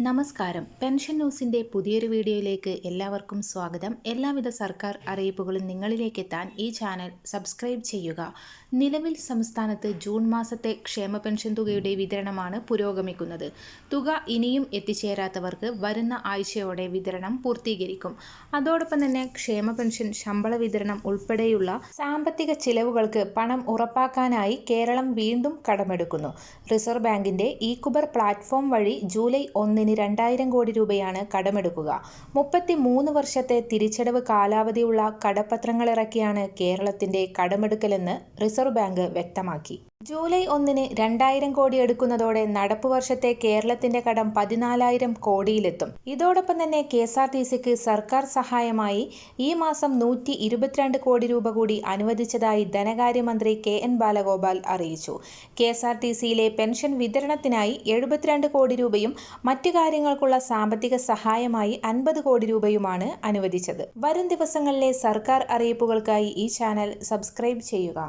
നമസ്കാരം. പെൻഷൻ ന്യൂസിന്റെ പുതിയൊരു വീഡിയോയിലേക്ക് എല്ലാവർക്കും സ്വാഗതം. എല്ലാവിധ സർക്കാർ അറിയിപ്പുകളും നിങ്ങളിലേക്ക് എത്താൻ ഈ ചാനൽ സബ്സ്ക്രൈബ് ചെയ്യുക. നിലവിൽ സംസ്ഥാനത്ത് ജൂൺ മാസത്തെ ക്ഷേമ പെൻഷൻ തുകയുടെ വിതരണമാണ് പുരോഗമിക്കുന്നത്. തുക ഇനിയും എത്തിച്ചേരാത്തവർക്ക് വരുന്ന ആഴ്ചയോടെ വിതരണം പൂർത്തീകരിക്കും. അതോടൊപ്പം തന്നെ ക്ഷേമ പെൻഷൻ ശമ്പള വിതരണം ഉൾപ്പെടെയുള്ള സാമ്പത്തിക ചിലവുകൾക്ക് പണം ഉറപ്പാക്കാനായി കേരളം വീണ്ടും കടമെടുക്കുന്നു. റിസർവ് ബാങ്കിന്റെ ഇ-കുബർ പ്ലാറ്റ്ഫോം വഴി ജൂലൈ ഒന്നിന് രണ്ടായിരം കോടി രൂപയാണ് കടമെടുക്കുക. മുപ്പത്തി മൂന്ന് വർഷത്തെ തിരിച്ചടവ് കാലാവധിയുള്ള കടപ്പത്രങ്ങളിറക്കിയാണ് കേരളത്തിന്റെ കടമെടുക്കലെന്ന് റിസർവ് ബാങ്ക് വ്യക്തമാക്കി. ജൂലൈ ഒന്നിന് രണ്ടായിരം കോടി എടുക്കുന്നതോടെ നടപ്പു വർഷത്തെ കേരളത്തിന്റെ കടം പതിനാലായിരം കോടിയിലെത്തും. ഇതോടൊപ്പം തന്നെ കെ എസ് ആർ ടി സിക്ക് സർക്കാർ സഹായമായി ഈ മാസം നൂറ്റി ഇരുപത്തിരണ്ട് കോടി രൂപ കൂടി അനുവദിച്ചതായി ധനകാര്യമന്ത്രി കെ എൻ ബാലഗോപാൽ അറിയിച്ചു. കെ എസ് ആർ ടി സിയിലെ പെൻഷൻ വിതരണത്തിനായി എഴുപത്തിരണ്ട് കോടി രൂപയും മറ്റു കാര്യങ്ങൾക്കുള്ള സാമ്പത്തിക സഹായമായി അൻപത് കോടി രൂപയുമാണ് അനുവദിച്ചത്. വരും ദിവസങ്ങളിലെ സർക്കാർ അറിയിപ്പുകൾക്കായി ഈ ചാനൽ സബ്സ്ക്രൈബ് ചെയ്യുക.